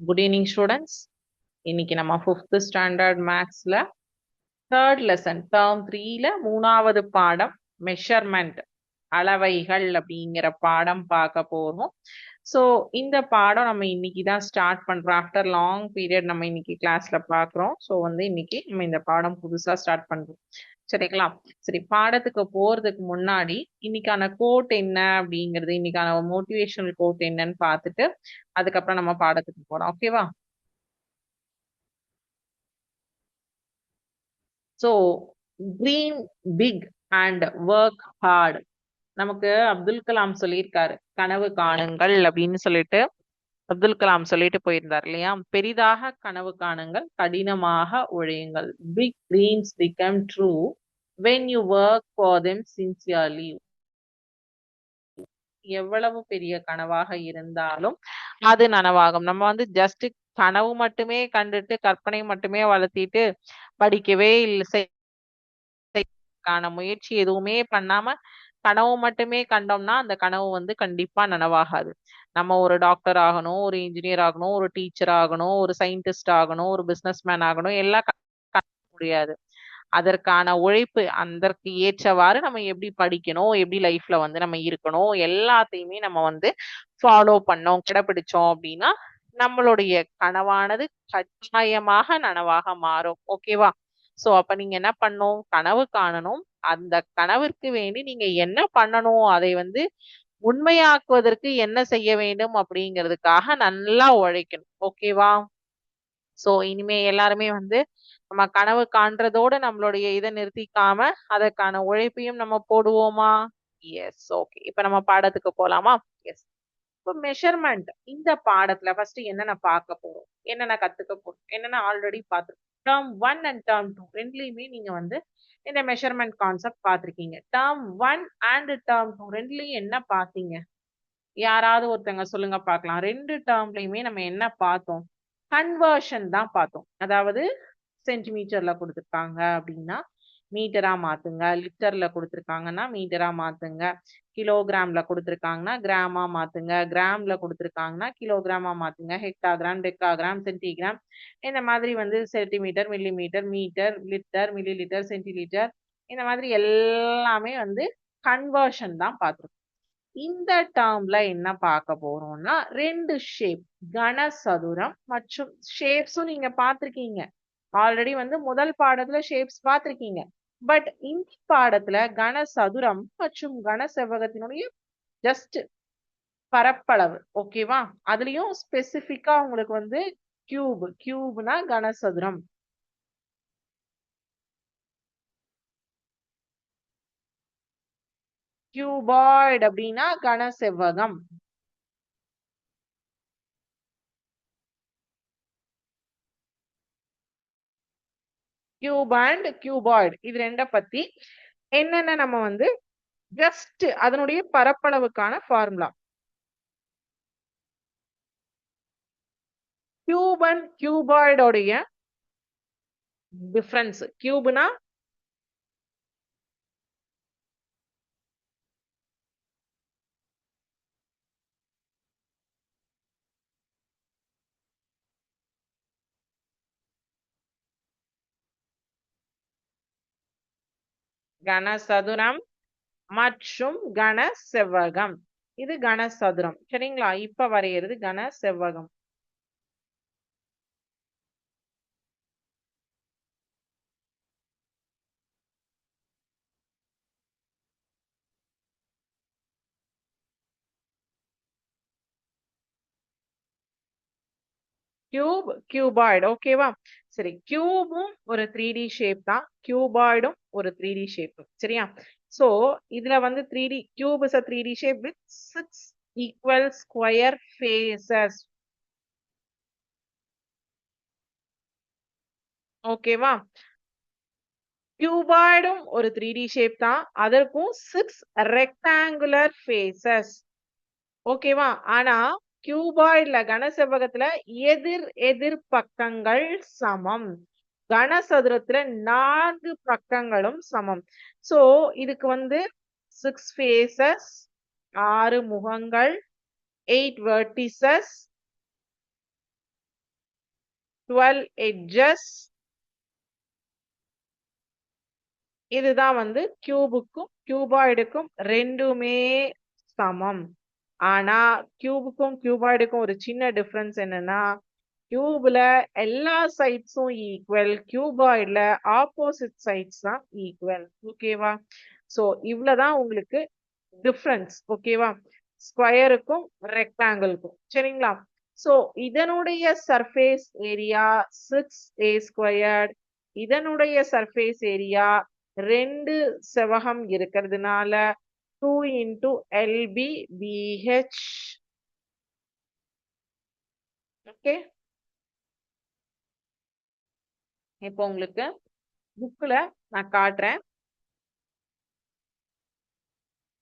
Good evening students இன்னைக்கு நம்ம fifth standard மேக்ஸ்ல தேர்ட் லெசன் டேர்ம் த்ரீல மூணாவது பாடம் மெஷர்மெண்ட் அளவைகள் அப்படிங்கிற பாடம் பார்க்க போறோம். ஸோ இந்த பாடம் நம்ம இன்னைக்கு தான் ஸ்டார்ட் பண்றோம். ஆஃப்டர் லாங் பீரியட் நம்ம இன்னைக்கு கிளாஸ்ல பாக்குறோம் ஸோ வந்து இன்னைக்கு நம்ம இந்த பாடம் புதுசா ஸ்டார்ட் பண்றோம். சரிங்களா? சரி பாடத்துக்கு போறதுக்கு முன்னாடி இன்னைக்கான கோட் என்ன அப்படிங்கிறது இன்னைக்கான மோட்டிவேஷனல் கோட் என்னன்னு பார்த்துட்டு அதுக்கப்புறம் நம்ம பாடத்துக்கு போகலாம் ஓகேவா so dream big and work hard நமக்கு அப்துல் கலாம் சொல்லியிருக்காரு கனவு காணுங்கள் அப்படின்னு சொல்லிட்டு. அப்துல் கலாம் சொல்லிட்டு போயிருந்தார் இல்லையா? பெரிதாக கனவு காணுங்கள் கடினமாக உழையுங்கள் big dreams become true when you work for them sincerely எவ்வளவு பெரிய கனவாக இருந்தாலும் அது நனவாகும். நம்ம வந்து ஜஸ்ட் கனவு மட்டுமே கண்டுட்டு கற்பனை மட்டுமே வளர்த்திட்டு படிக்கவே இல்லை. முயற்சி எதுவுமே பண்ணாம கனவு மட்டுமே கண்டோம்னா அந்த கனவு வந்து கண்டிப்பா நனவாகாது. நம்ம ஒரு டாக்டர் ஆகணும் ஒரு இன்ஜினியர் ஆகணும் ஒரு டீச்சர் ஆகணும் ஒரு சயின்டிஸ்ட் ஆகணும் ஒரு பிசினஸ் மேன் ஆகணும் எல்லாம் முடியாது. அதற்கான உழைப்பு அதற்கு ஏற்றவாறு நம்ம எப்படி படிக்கணும் எப்படி லைஃப்ல வந்து நம்ம இருக்கணும் எல்லாத்தையுமே நம்ம வந்து ஃபாலோ பண்ணோம் கிடப்பிடிச்சோம் அப்படின்னா நம்மளுடைய கனவானது கட்டாயமாக நனவாக மாறும். ஓகேவா சோ அப்ப நீங்க என்ன பண்ணும் கனவு காணணும். அந்த கனவிற்கு வேண்டி நீங்க என்ன பண்ணணும்? அதை வந்து உண்மையாக்குவதற்கு என்ன செய்ய வேண்டும் அப்படிங்கிறதுக்காக நல்லா உழைக்கணும். ஓகேவா சோ இனிமே எல்லாருமே வந்து நம்ம கனவு காண்றதோட நம்மளுடைய இதை நிறுத்திக்காம அதற்கான உழைப்பையும் நம்ம போடுவோமா? எஸ் ஓகே இப்ப நம்ம பாடத்துக்கு போலாமா? எஸ் இப்போ மெஷர்மெண்ட் இந்த பாடத்துல ஃபர்ஸ்ட் என்னென்ன பார்க்க போறோம்? என்னென்ன கத்துக்க போறோம்? என்னென்ன ஆல்ரெடி பார்த்துருக்கோம்? Term one and term two ரெண்டுலையுமே நீங்க வந்து இந்த மெஷர்மெண்ட் கான்செப்ட் பார்த்துருக்கீங்க. Term one and term two ரெண்டுலையும் என்ன பார்த்தீங்க? யாராவது ஒருத்தங்க சொல்லுங்க பார்க்கலாம். ரெண்டு டேர்ம்லையுமே நம்ம என்ன பார்த்தோம்? கன்வர்ஷன் தான் பார்த்தோம். அதாவது சென்டிமீட்டர்ல கொடுத்துருக்காங்க அப்படின்னா மீட்டரா மாத்துங்க. லிட்டர்ல கொடுத்துருக்காங்கன்னா மீட்டரா மாத்துங்க. கிலோகிராம்ல கொடுத்துருக்காங்கன்னா கிராமா மாத்துங்க. கிராம்ல கொடுத்துருக்காங்கன்னா கிலோகிராமா மாத்துங்க. ஹெக்டாகிராம் டெக்காகிராம் சென்டிகிராம் இந்த மாதிரி வந்து centimetre millimetre metre litre millilitre centilitre இந்த மாதிரி எல்லாமே வந்து கன்வர்ஷன் தான் பார்த்துருக்கோம். இந்த டேர்ம்ல என்ன பார்க்க போறோம்னா ரெண்டு ஷேப் கனசதுரம் மற்றும் ஷேப்ஸும் நீங்க பார்த்துருக்கீங்க. ஆல்ரெடி வந்து முதல் பாடத்துல ஷேப்ஸ் பார்த்துருக்கீங்க. பட் இந்த பாடத்துல கனசதுரம் மற்றும் கன செவ்வகத்தினுடைய ஜஸ்ட் பரப்பளவு ஓகேவா அதுலயும் ஸ்பெசிபிக்கா உங்களுக்கு வந்து கியூப் கியூப்னா கனசதுரம் கியூபாய்டு அப்படின்னா கன செவ்வகம். கியூப் அண்ட் கியூபாய்டு இது ரெண்ட பத்தி என்னென்ன நம்ம வந்து ஜஸ்ட் அதனுடைய பரப்பளவுக்கான ஃபார்முலா கியூப் அண்ட் கியூபாய்டோடைய டிஃபரன்ஸ் கியூப்னா கனசதுரம் மற்றும் கன செவ்வகம் இது கனசதுரம். சரிங்களா? இப்ப வரைகிறது கன செவ்வகம் கியூப் கியூபாய்டு ஓகேவா சரி கியூபும் ஒரு த்ரீ டி ஷேப் தான். கியூபாய்டும் ஒரு த்ரீ டி ஷேப் சரியா? சோ இதுல வந்து three D cube is a three D shape with six equal square faces ஓகேவா கியூபாய்டும் ஒரு த்ரீ டி ஷேப் தான். அதற்கும் சிக்ஸ் ரெக்டாங்குலர் ஃபேசஸ் ஓகேவா ஆனா கியூபாய்ட்ல கனசெவ்வகத்துல எதிர் எதிர் பக்கங்கள் சமம். கனசதுரத்துல நான்கு பக்கங்களும் சமம். சோ இதுக்கு வந்து சிக்ஸ் ஃபேசஸ் ஆறு முகங்கள் எயிட் வெர்டிசஸ் டுவெல் எட்ஜஸ் இதுதான் வந்து கியூபுக்கும் கியூபாய்டுக்கும் ரெண்டுமே சமம். ஆனா கியூபுக்கும் கியூபாய்டுக்கும் ஒரு சின்ன டிஃப்ரென்ஸ் என்னன்னா கியூப்ல எல்லா சைட்ஸும் ஈக்குவல் கியூபாய்டுல ஆப்போசிட் சைட்ஸ் தான் ஈக்குவல் ஓகேவா ஸோ இவ்வளவுதான் உங்களுக்கு டிஃப்ரென்ஸ் ஓகேவா ஸ்கொயருக்கும் ரெக்டாங்கிள்க்கும் சரிங்களா? ஸோ இதனுடைய surface area six A squared இதனுடைய சர்ஃபேஸ் ஏரியா ரெண்டு செவகம் இருக்கிறதுனால two into LB BH okay இப்போ உங்களுக்கு புக்கில் நான் காட்டுறேன்.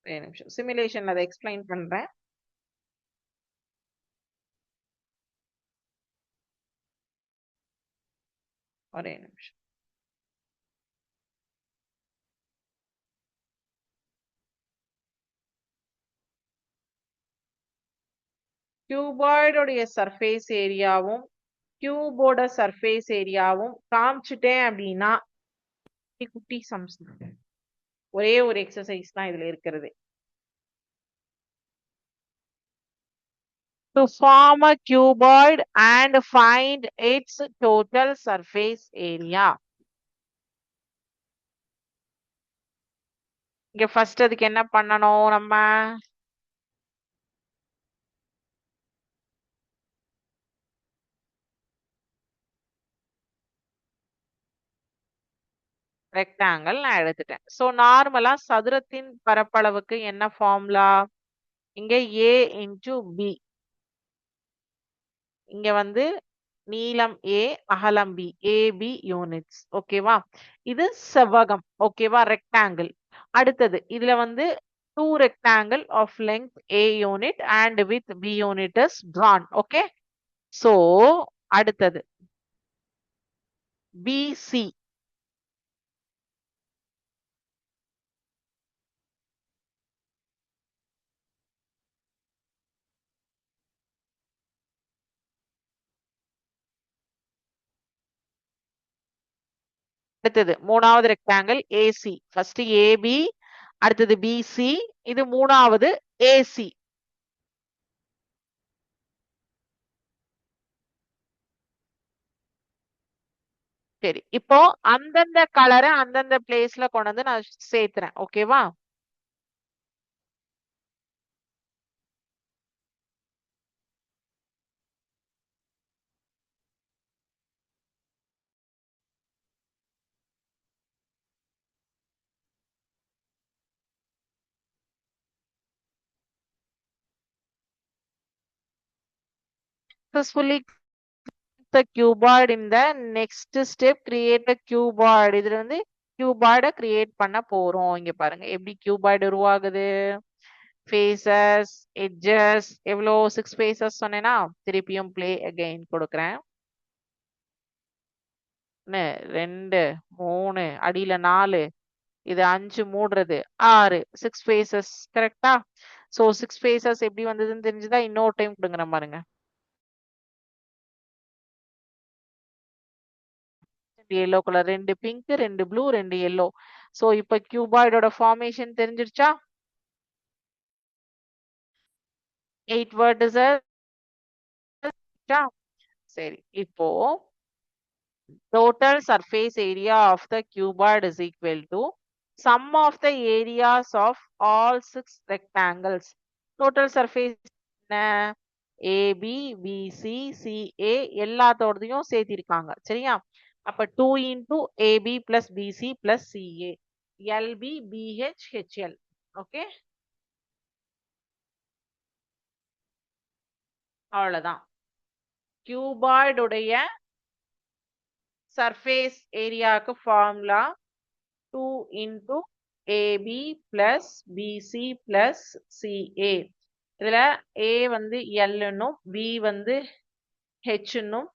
ஒரே நிமிஷம். சிமுலேஷன்ல அதை எக்ஸ்பிளைன் பண்ணுறேன் ஒரே நிமிஷம். கியூபாய்டுடைய சர்ஃபேஸ் ஏரியாவும் கியூபோட சர்ஃபேஸ் ஏரியாவும் காமிச்சிட்டேன் அப்படின்னா குட்டி சம்ஸ் ஒரே ஒரு எக்ஸசைஸ் தான் இதுல இருக்கிறது. To form a cuboid and find its total surface area. இங்க ஃபர்ஸ்ட் அதுக்கு என்ன பண்ணணும் நம்ம? ரெக்டாங்கிள் நான் எடுத்துட்டேன். ஸோ நார்மலா சதுரத்தின் பரப்பளவுக்கு என்ன ஃபார்முலா இங்க ஏ இன்டு பி இங்க வந்து நீளம் ஏ அகலம் பி ஏபி யூனிட்ஸ் ஓகேவா இது செவ்வகம். ஓகேவா ரெக்டாங்கிள் அடுத்தது இதுல வந்து two rectangle of length A unit and width B unit is drawn okay so அடுத்தது பிசி அடுத்தது மூணாவது ரெக்டாங்கிள் ஏசி ஃபர்ஸ்ட் ஏபி அடுத்தது பிசி இது மூணாவது ஏசி சரி இப்போ அந்தந்த கலரை அந்தந்த பிளேஸ்ல கொண்டு வந்து நான் சேர்த்துறேன். ஓகேவா successfully the cuboid in the next step. Create a cuboid இதுல வந்து cuboid கிரியேட் பண்ண போறோம். இங்க பாருங்க. எப்படி cuboid உருவாகுது? ஃபேஸஸ் எட்ஜஸ் எவ்வளோ சிக்ஸ் ஃபேஸஸ் சொன்னேன்னா திருப்பியும் பிளே அகெயின் கொடுக்குறேன். ஒண்ணு ரெண்டு மூணு அடியில நாலு. இது அஞ்சு மூடுறது ஆறு. சிக்ஸ் ஃபேஸஸ் கரெக்டா ஸோ சிக்ஸ் ஃபேஸஸ் எப்படி வந்ததுன்னு தெரிஞ்சுதா? இன்னொரு டைம் கொடுங்குற பாருங்க. ரெண்டு எல்லோ கலர் ரெண்டு பிங்க் ரெண்டு ப்ளூ ரெண்டு எல்லோ சோ இப்ப கியூபாய்டோட ஃபார்மேஷன் தெரிஞ்சிருச்சா எயிட் வேர்ட் சரி இப்போ total surface area of the cuboid is equal to sum of the areas of all six rectangles total surface AB BC CA எல்லாத்தோடதையும் சேர்த்திருக்காங்க சரியா அப்ப two into AB plus BC plus CA LB BH HL okay அவ்வளவுதான் கியூபாய்டுடைய surface ஏரியாவுக்கு formula two into AB plus BC plus CA இதுல A வந்து எல்னும் B வந்து ஹெச்னும்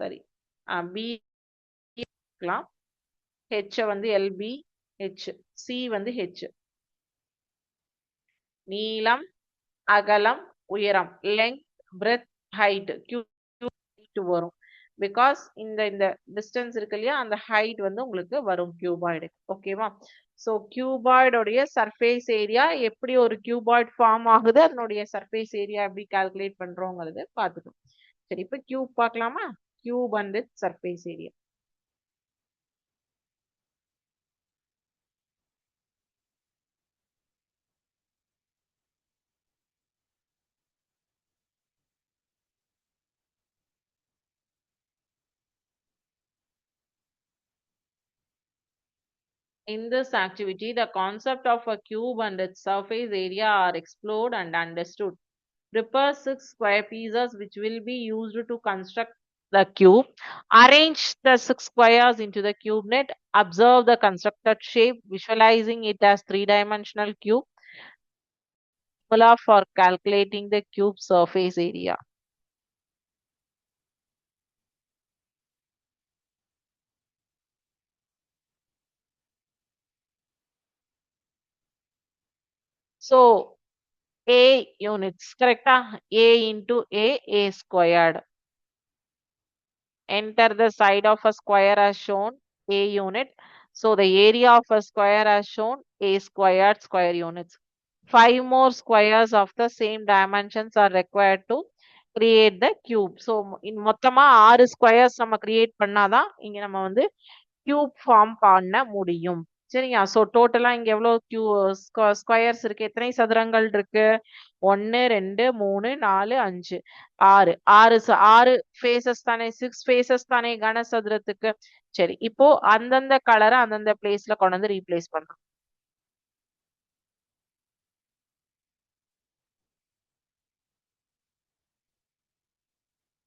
சரி பி ஹெச் வந்து எல்பி ஹெச் சி வந்து ஹெச் நீளம் அகலம் உயரம் லெங்க் பிரெத் ஹைட் கியூ வரும். பிகாஸ் இந்த இந்த டிஸ்டன்ஸ் இருக்கு இல்லையா அந்த ஹைட் வந்து உங்களுக்கு வரும் கியூபாய்டு ஓகேவா ஸோ கியூபாய்டோடைய சர்ஃபேஸ் ஏரியா எப்படி ஒரு கியூபாய்ட் ஃபார்ம் ஆகுது அதனுடைய சர்ஃபேஸ் ஏரியா எப்படி கால்குலேட் பண்றோங்கிறது பார்த்துக்கணும். சரி இப்போ கியூப் பார்க்கலாமா? Cube and surface area In this activity, the concept of a cube and its surface area are explored and understood. Prepare six square pieces which will be used to construct the cube. Arrange the six squares into the cube net. Observe the constructed shape, visualizing it as three-dimensional cube. Formula for calculating the cube surface area. So, A units, correct? ah? A into A, A squared. Enter the side of a square as shown, A unit. So, the area of a square as shown, A squared square units. Five more squares of the same dimensions are required to create the cube. So, in மொத்தமா ஆறு squares நம்ம create பண்ணாதான் இங்க நம்ம வந்து cube form பண்ண முடியும். சரியா ஸோ டோட்டலாக இங்க எவ்வளவு கியூ ஸ்கொயர்ஸ் இருக்கு? எத்தனை சதுரங்கள் இருக்கு? ஒன்னு ரெண்டு மூணு நாலு அஞ்சு. ஆறு. ஆறு ச- ஆறு ஃபேஸஸ் தானே? சிக்ஸ் ஃபேஸஸ் தானே கனசதுரத்துக்கு சரி இப்போ அந்தந்த கலரை அந்தந்த பிளேஸ்ல கொண்டு வந்து ரீப்ளேஸ் பண்றோம்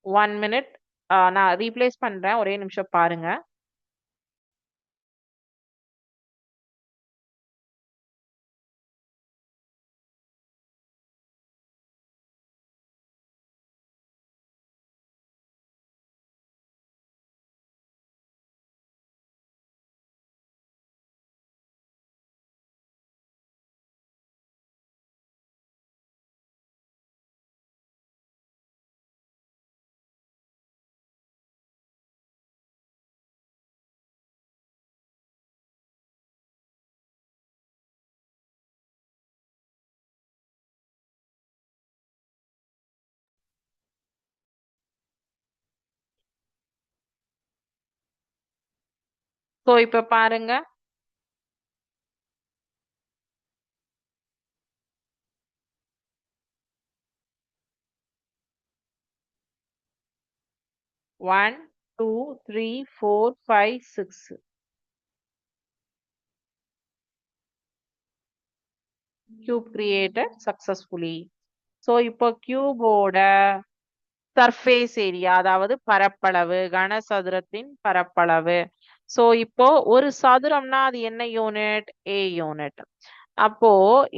ஒன் மினிட் நான் ரீப்ளேஸ் பண்றேன். ஒரே நிமிஷம் பாருங்க. ஸோ இப்போ பாருங்க. One two three four five six cube created successfully so இப்போ கியூபோட சர்ஃபேஸ் ஏரியா அதாவது பரப்பளவு கனசதுரத்தின் பரப்பளவு. ஸோ இப்போ ஒரு சதுரம்னா அது என்ன யூனிட் ஏ யூனிட் அப்போ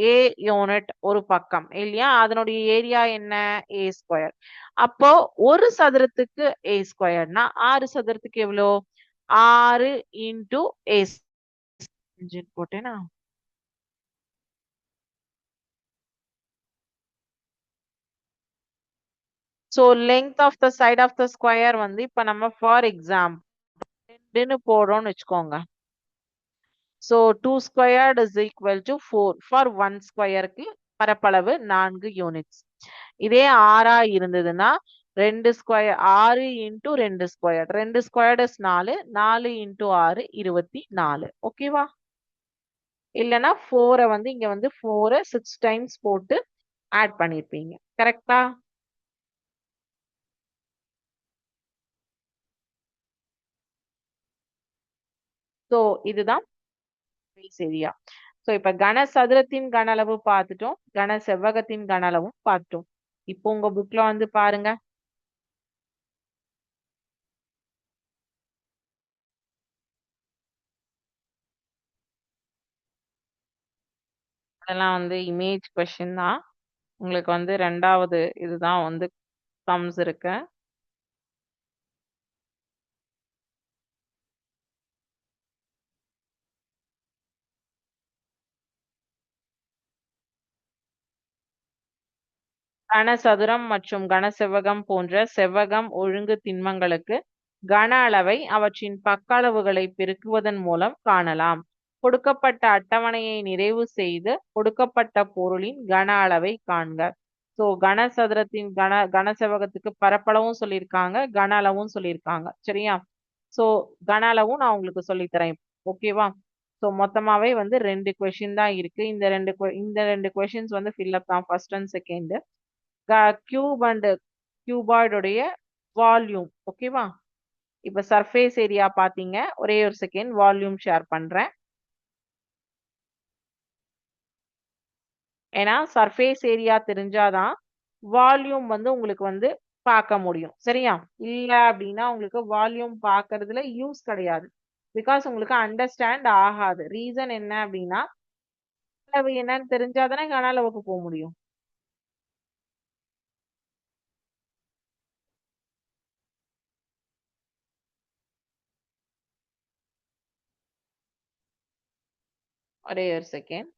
ஏ யூனிட் ஒரு பக்கம் இல்லையா? அதனுடைய ஏரியா என்ன? ஏ ஸ்கொயர் அப்போ ஒரு சதுரத்துக்கு ஏ ஸ்கொயர்னா ஆறு சதுரத்துக்கு எவ்வளோ? ஆறு into A போட்டேனா? So length of the side of the square வந்து இப்போ நம்ம ஃபார் எக்ஸாம்பிள் ரெண்டுன்னு போடுறோம்னு வச்சுக்கோங்க. So two squared is equal to four for one ஸ்கொயருக்கு பரப்பளவு நான்கு யூனிட்ஸ் இதே ஆறா இருந்ததுன்னா ரெண்டு ஸ்கொயர் ஆறு இன்டூ ரெண்டு ஸ்கொயர் ரெண்டு ஸ்கொயர்ட் நாலு நாலு இன்டூ ஆறு இருபத்தி நாலு. ஓகேவா இல்லைன்னா ஃபோரை வந்து இங்க வந்து ஃபோரை சிக்ஸ் டைம்ஸ் போட்டு ஆட் பண்ணிருப்பீங்க. கரெக்டா ஸோ இதுதான் space area ஸோ இப்ப கனசதுரத்தின் கன அளவு பார்த்துட்டோம். கன செவ்வகத்தின் கன அளவும் பார்த்துட்டோம். இப்போ உங்க புக்ல வந்து பாருங்க. அதெல்லாம் வந்து இமேஜ் கொஷின் தான். உங்களுக்கு வந்து ரெண்டாவது இதுதான் வந்து சம்ஸ் இருக்கு. கனசதுரம் மற்றும் கனசெவ்வகம் போன்ற செவ்வகம் ஒழுங்கு திண்மங்களுக்கு கன அளவை அவற்றின் பக்க அளவுகளை பெருக்குவதன் மூலம் காணலாம். கொடுக்கப்பட்ட அட்டவணையை நிறைவு செய்து கொடுக்கப்பட்ட பொருளின் கன அளவை காண்க. ஸோ கனசதுரத்தின் கன கனசெவகத்துக்கு பரப்பளவும் சொல்லியிருக்காங்க கன அளவும் சொல்லியிருக்காங்க. சரியா? ஸோ கன அளவும் நான் உங்களுக்கு சொல்லித்தரேன். ஓகேவா ஸோ மொத்தமாவே வந்து ரெண்டு கொஷின் தான் இருக்கு. இந்த ரெண்டு இந்த ரெண்டு கொஷின்ஸ் வந்து ஃபில்அப் தான் first and second cube and கியூபாய்டுடைய volume ஓகேவா இப்போ சர்ஃபேஸ் ஏரியா பார்த்தீங்க ஒரே ஒரு செகண்ட் வால்யூம் ஷேர் பண்றேன். ஏன்னா சர்ஃபேஸ் ஏரியா தெரிஞ்சாதான் வால்யூம் வந்து உங்களுக்கு வந்து பார்க்க முடியும். சரியா? இல்ல அப்படின்னா உங்களுக்கு வால்யூம் பார்க்கறதுல யூஸ் கிடையாது. பிகாஸ் உங்களுக்கு அண்டர்ஸ்டாண்ட் ஆகாது. ரீசன் என்ன அப்படின்னா என்னன்னு தெரிஞ்சாதானே கன அளவுக்கு போக முடியும். ஒரே ஒரு செகண்ட்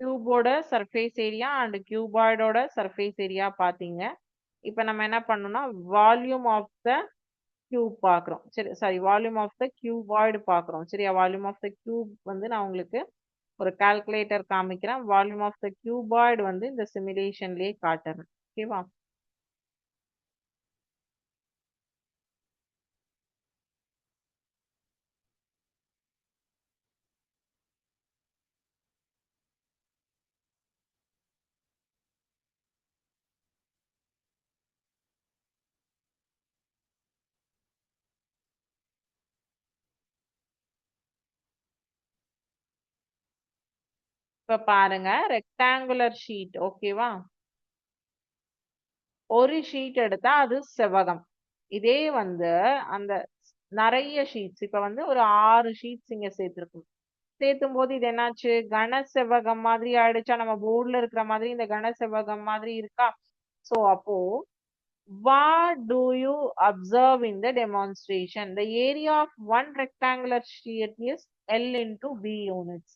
கியூபோட சர்ஃபேஸ் ஏரியா அண்ட் கியூபாய்டோட சர்ஃபேஸ் ஏரியா பார்த்தீங்க. இப்போ நம்ம என்ன பண்ணோம்னா வால்யூம் ஆஃப் த கியூப் பார்க்குறோம். சரி sorry volume of the cuboid பார்க்குறோம். சரியா? வால்யூம் ஆஃப் த கியூப் வந்து நான் உங்களுக்கு ஒரு கால்குலேட்டர் காமிக்கிறேன். வால்யூம் ஆஃப் த கியூபாய்டு வந்து இந்த சிமுலேஷன்லேயே காட்டுறேன். ஓகேவா இப்போ பாருங்க ரெக்டாங்குலர் ஷீட் ஓகேவா ஒரு ஷீட் எடுத்தா அது செவ்வகம். இதே வந்து அந்த நிறைய ஷீட்ஸ் இப்ப வந்து ஒரு ஆறு ஷீட்ஸ் இங்க சேர்த்துருக்கும். சேர்த்தும் போது இது என்னாச்சு? கன செவ்வகம் மாதிரி ஆயிடுச்சா? நம்ம போர்டுல இருக்கிற மாதிரி இந்த கன செவ்வகம் மாதிரி இருக்கா? சோ அப்போ what do you observe in the demonstration? The area of one rectangular sheet is L into B units.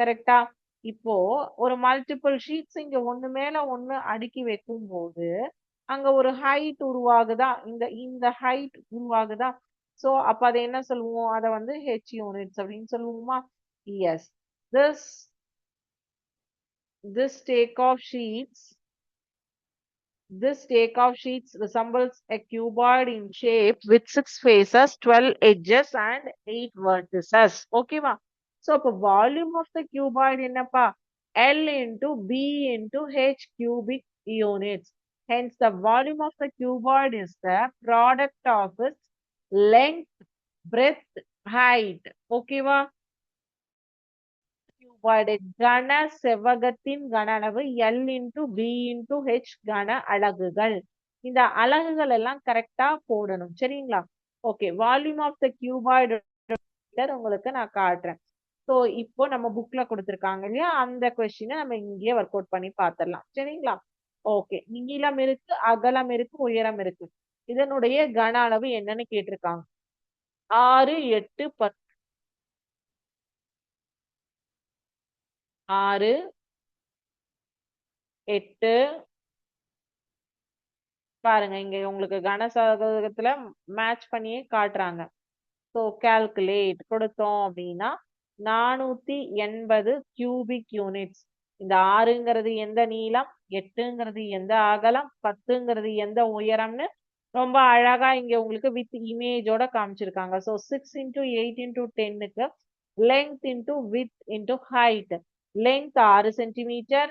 கரெக்டா இப்போ ஒரு மல்டிபிள் ஷீட்ஸ் இங்க ஒண்ணு மேல ஒண்ணு அடுக்கி வைக்கும் போது அங்க ஒரு ஹைட் உருவாகுதா? இந்த இந்த ஹைட் உருவாகுதா? சோ அப்ப அதை என்ன சொல்லுவோம்? அதை வந்து ஹெச் யூனிட்ஸ் அப்படின்னு சொல்லுவோமா? Yes this this take of sheets This take of sheets resembles a cuboid in shape with six faces, 12 edges and 8 vertices. Okay, ma? So அப்போ வால்யூம் ஆஃப் த கியூபாய்டு என்னப்பா L into B into H cubic units. Hence, the volume of the cuboid is the product of its length, breadth, height. ஓகேவா cuboid கன செவ்வகத்தின் கன அளவு L into B into H கன அலகுகள் இந்த அலகுகள் எல்லாம் கரெக்டா போடணும் சரிங்களா okay volume of the cuboid உங்களுக்கு நான் காட்டுறேன் ஸோ இப்போ நம்ம புக்ல கொடுத்துருக்காங்க இல்லையா? அந்த கொஸ்டினை நம்ம இங்கேயே ஒர்க் அவுட் பண்ணி பார்த்துடலாம் சரிங்களா? ஓகே நீளம் இருக்கு அகலம் இருக்கு உயரம் இருக்கு. இதனுடைய கன அளவு என்னன்னு கேட்டிருக்காங்க. ஆறு எட்டு பத்து ஆறு எட்டு. பாருங்க இங்க உங்களுக்கு கனசதகத்துல மேட்ச் பண்ணியே காட்டுறாங்க. ஸோ கால்குலேட் கொடுத்தோம் அப்படின்னா நானூத்தி எண்பது கியூபிக் யூனிட்ஸ் இந்த ஆறுங்கிறது எந்த நீளம்? எட்டுங்கிறது எந்த அகலம்? பத்துங்கிறது எந்த உயரம்னு ரொம்ப அழகா இங்க உங்களுக்கு வித் இமேஜோட காமிச்சிருக்காங்க. So six into eight into டென்னுக்கு length into width into height length ஆறு சென்டிமீட்டர்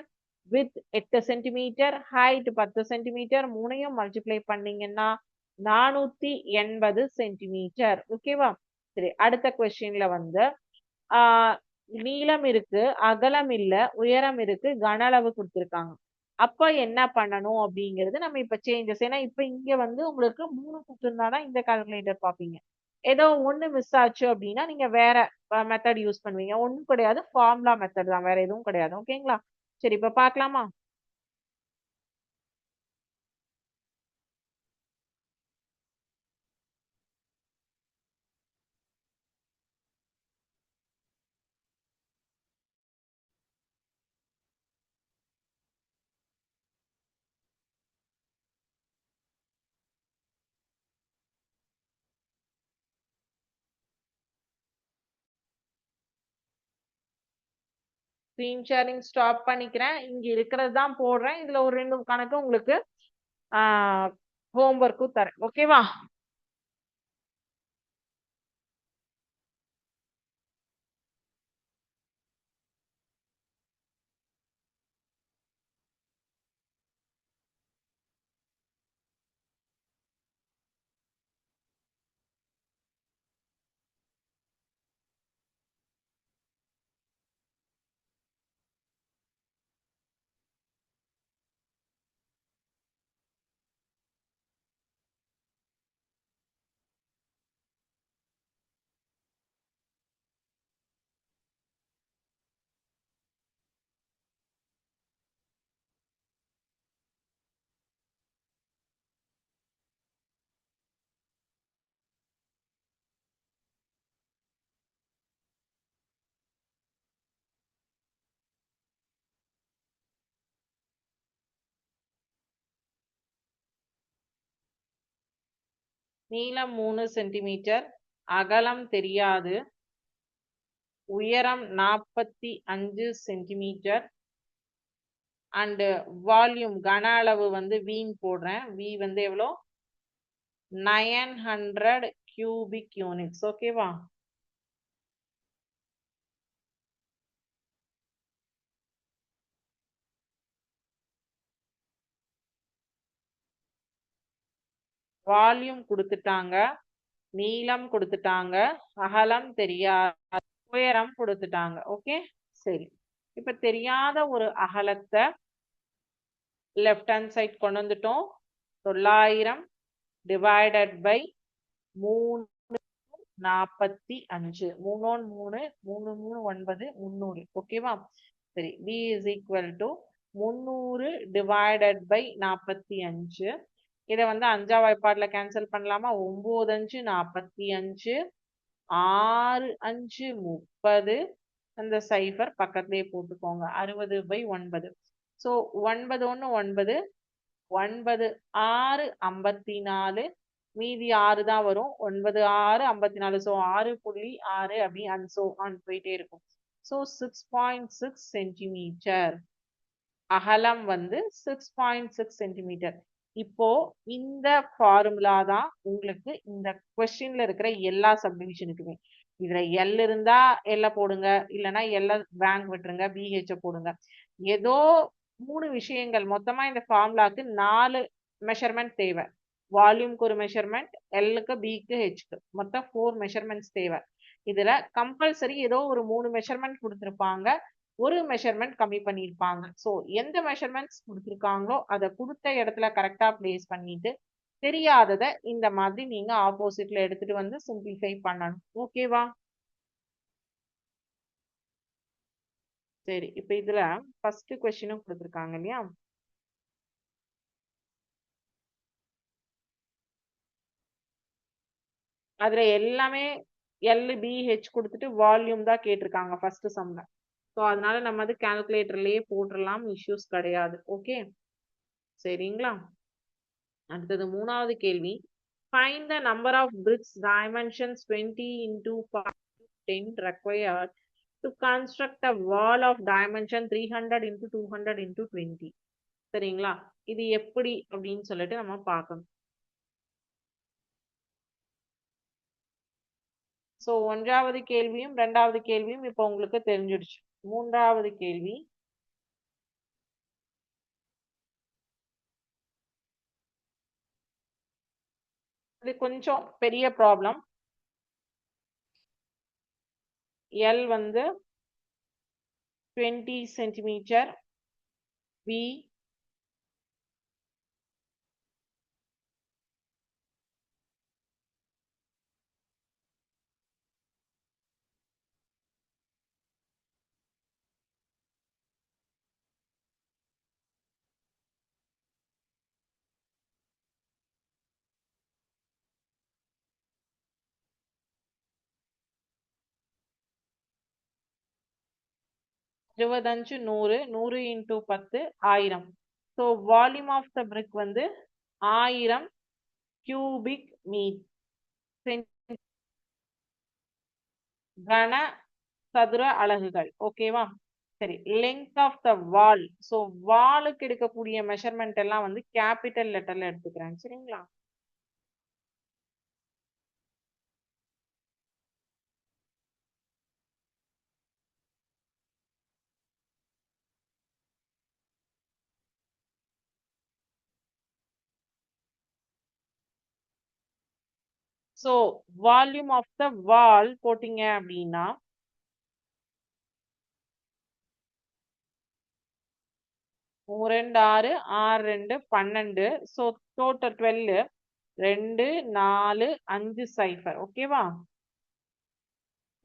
வித் எட்டு சென்டிமீட்டர் ஹைட் பத்து சென்டிமீட்டர் மூணையும் மல்டிப்ளை பண்ணீங்கன்னா நானூத்தி எண்பது சென்டிமீட்டர் ஓகேவா சரி அடுத்த கொஸ்டின்ல வந்து ஆஹ் நீளம் இருக்கு அகலம் இல்ல உயரம் இருக்கு கன அளவு கொடுத்துருக்காங்க. அப்ப என்ன பண்ணணும் அப்படிங்கிறது நம்ம இப்ப சேஞ்சஸ் ஏன்னா இப்ப இங்க வந்து உங்களுக்கு மூணு கொடுத்துருந்தாதான் இந்த கால்குலேட்டர் பார்ப்பீங்க. ஏதோ ஒண்ணு மிஸ் ஆச்சு அப்படின்னா நீங்க வேற மெத்தட் யூஸ் பண்ணுவீங்க. ஒண்ணும் கிடையாது ஃபார்முலா மெத்தட் தான். வேற எதுவும் கிடையாது. ஓகேங்களா சரி இப்ப பார்க்கலாமா? ஸ்க்ரீன் ஷேரிங் ஸ்டாப் பண்ணிக்கிறேன். இங்க இருக்கிறது தான் போடுறேன். இதுல ஒரு ரெண்டு கணக்கு உங்களுக்கு ஹோம் ஒர்க்கும் தரேன். ஓகேவா நீளம் மூணு சென்டிமீட்டர் அகலம் தெரியாது. உயரம் நாற்பத்தி அஞ்சு சென்டிமீட்டர். அண்டு வால்யூம் கன அளவு வந்து வீண் போடுறேன். வி வந்து எவ்வளோ? நயன் ஹண்ட்ரட் கியூபிக் யூனிட்ஸ் ஓகேவா வால்யூம் கொடுத்துட்டாங்க. நீளம் கொடுத்துட்டாங்க. அகலம் தெரியாத உயரம் கொடுத்துட்டாங்க. ஓகே? சரி. இப்ப தெரியாத ஒரு அகலத்தை லெஃப்ட் ஹேண்ட் சைட் கொண்டு வந்துட்டோம். தொள்ளாயிரம் டிவைடட் பை மூணு நாற்பத்தி அஞ்சு. மூணு மூணு மூணு மூணு ஒன்பது முந்நூறு. ஓகேவா சரி. பி இஸ் ஈக்குவல் டு முந்நூறு டிவைடட் பை நாற்பத்தி அஞ்சு. இதை வந்து அஞ்சா வாய்ப்பாடுல கேன்சல் பண்ணலாமா? ஒன்பது அஞ்சு நாற்பத்தி அஞ்சு ஆறு அஞ்சு முப்பது. அந்த சைஃபர் பக்கத்துலயே போட்டுக்கோங்க. அறுபது பை ஒன்பது. ஸோ ஒன்பது ஒன்று ஒன்பது. ஒன்பது ஆறு ஐம்பத்தி நாலு. மீதி ஆறு தான் வரும். ஒன்பது ஆறு ஐம்பத்தி நாலு. ஸோ ஆறு புள்ளி ஆறு அப்படி அண்ட் ஸோ ஆன் போயிட்டே இருக்கும். So six point six centimetre அகலம் வந்து சிக்ஸ் பாயிண்ட் சிக்ஸ் சென்டிமீட்டர் இப்போ இந்த ஃபார்முலா தான் உங்களுக்கு இந்த கொஸ்டின்ல இருக்கிற எல்லா சப்டிவிஷனுக்குமே இதுல எல் இருந்தா எல்ல போடுங்க இல்லைன்னா எல்ல பேங்க் விட்டுருங்க பிஹெச் போடுங்க. ஏதோ மூணு விஷயங்கள் மொத்தமா இந்த ஃபார்முலாக்கு நாலு மெஷர்மெண்ட் தேவை. வால்யூம்க்கு ஒரு மெஷர்மெண்ட் எல்லுக்கு பிக்கு ஹெச்க்கு மொத்தம் ஃபோர் மெஷர்மெண்ட்ஸ் தேவை. இதுல கம்பல்சரி ஏதோ ஒரு மூணு மெஷர்மெண்ட் கொடுத்துருப்பாங்க. ஒரு மெஷர்மெண்ட் கம்மி பண்ணியிருப்பாங்க. ஸோ எந்த மெஷர்மெண்ட்ஸ் கொடுத்துருக்காங்களோ அதை கொடுத்த இடத்துல கரெக்டா பிளேஸ் பண்ணிட்டு தெரியாததை இந்த மாதிரி நீங்க ஆப்போசிட்ல எடுத்துட்டு வந்து சிம்பிளிஃபை பண்ணணும். ஓகேவா சரி இப்ப இதுல ஃபர்ஸ்ட் கொஸ்டினும் கொடுத்துருக்காங்க இல்லையா? அதுல எல்லாமே எல் பிஹெச் கொடுத்துட்டு வால்யூம் தான் கேட்டிருக்காங்க ஃபர்ஸ்ட் சம்ல ஸோ அதனால நம்ம அது கால்குலேட்டர்லயே போட்டுடலாம் இஷ்யூஸ் கிடையாது. ஓகே சரிங்களா? அடுத்தது மூணாவது கேள்வி. Find the number of bricks dimensions twenty into ten required to construct a wall of dimension three hundred into two hundred into twenty சரிங்களா? இது எப்படி அப்படின்னு சொல்லிட்டு நம்ம பார்க்கணும். ஸோ ஒன்றாவது கேள்வியும் ரெண்டாவது கேள்வியும் இப்போ உங்களுக்கு தெரிஞ்சிடுச்சு. மூன்றாவது கேள்வி. இது கொஞ்சம் பெரிய ப்ராப்ளம் எல் வந்து டுவெண்ட்டி சென்டிமீட்டர் பி இருபத்தஞ்சு நூறு நூறு இன்ட்டு பத்து ஆயிரம். So volume of the brick வந்து ஆயிரம் கியூபிக் மீட் கன சதுர அலகுகள். ஓகேவா சரி. Length of the wall so வாலுக்கு எடுக்கக்கூடிய மெஷர்மெண்ட் எல்லாம் வந்து கேபிட்டல் லெட்டர்ல எடுத்துக்கிறேன். சரிங்களா? So volume of the wall போட்டீங்க அப்படின்னா ரெண்டு ஆறு ஆறு ரெண்டு பன்னெண்டு. ஸோ டோட்டல் டுவெல் ரெண்டு நாலு அஞ்சு சைஃபர் ஓகேவா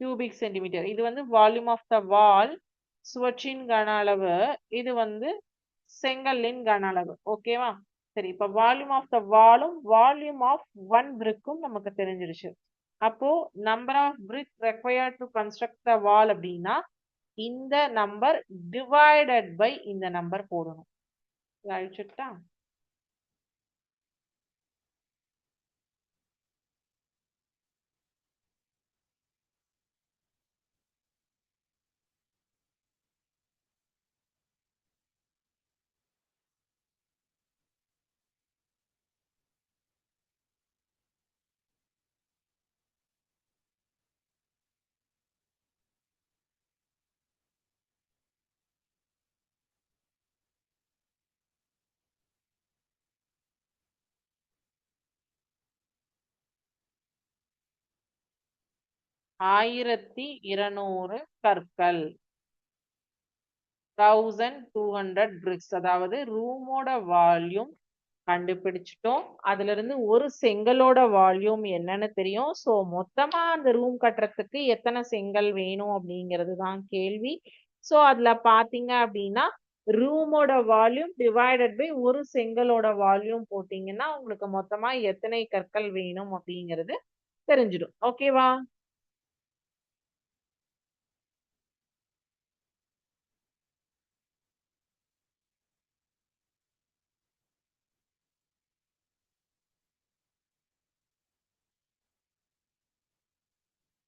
கியூபிக் சென்டிமீட்டர் இது வந்து வால்யூம் ஆஃப் த வால் சுவற்றின் கன அளவு. இது வந்து செங்கல்லின் கன அளவு. ஓகேவா சரி இப்ப volume of the volume volume of one பிரிக்கும் நமக்கு தெரிஞ்சிருச்சு. அப்போ number of brick required to construct the wall அப்படின்னா இந்த நம்பர் டிவைடட் பை இந்த நம்பர் போடணும். அழிச்சுட்டா? ஆயிரத்தி இருநூறு கற்கள். தௌசண்ட் டூ ஹண்ட்ரட் பிரிக்ஸ் அதாவது ரூமோட வால்யூம் கண்டுபிடிச்சிட்டோம். அதுல இருந்து ஒரு செங்கலோட வால்யூம் என்னன்னு தெரியும். ஸோ மொத்தமா அந்த ரூம் கட்டுறதுக்கு எத்தனை செங்கல் வேணும் அப்படிங்கிறது தான் கேள்வி. ஸோ அதுல பாத்தீங்க அப்படின்னா ரூமோட வால்யூம் டிவைடட் பை ஒரு செங்கலோட வால்யூம் போட்டீங்கன்னா உங்களுக்கு மொத்தமா எத்தனை கற்கள் வேணும் அப்படிங்கிறது தெரிஞ்சிடும். ஓகேவா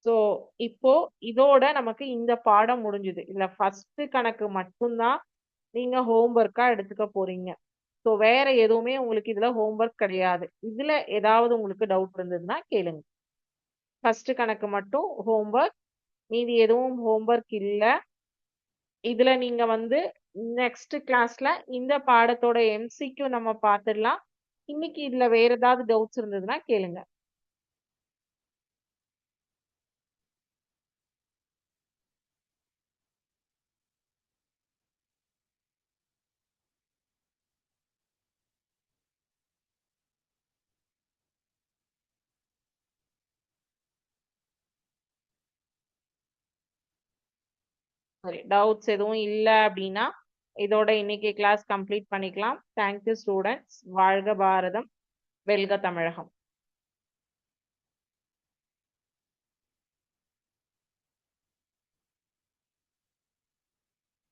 ஸோ இப்போ இதோட நமக்கு இந்த பாடம் முடிஞ்சுது. இல்லை ஃபர்ஸ்ட் கணக்கு மட்டும்தான் நீங்க ஹோம்ஒர்க்கா எடுத்துக்க போறீங்க. ஸோ வேற எதுவுமே உங்களுக்கு இதுல ஹோம்ஒர்க் கிடையாது. இதுல ஏதாவது உங்களுக்கு டவுட் இருந்ததுன்னா கேளுங்க. ஃபர்ஸ்ட் கணக்கு மட்டும் ஹோம்ஒர்க் மீதி எதுவும் ஹோம்ஒர்க் இல்லை. இதுல நீங்க வந்து நெக்ஸ்ட் கிளாஸ்ல இந்த பாடத்தோட எம்சிக்கும் நம்ம பார்த்துடலாம். இன்னைக்கு இதுல வேற ஏதாவது டவுட்ஸ் இருந்ததுன்னா கேளுங்க. சரி டவுட்ஸ் எதுவும் இல்லை அப்படின்னா இதோட இன்னைக்கு கிளாஸ் கம்ப்ளீட் பண்ணிக்கலாம். தேங்க்யூ ஸ்டூடெண்ட்ஸ் வாழ்க பாரதம். வெல்க தமிழகம்.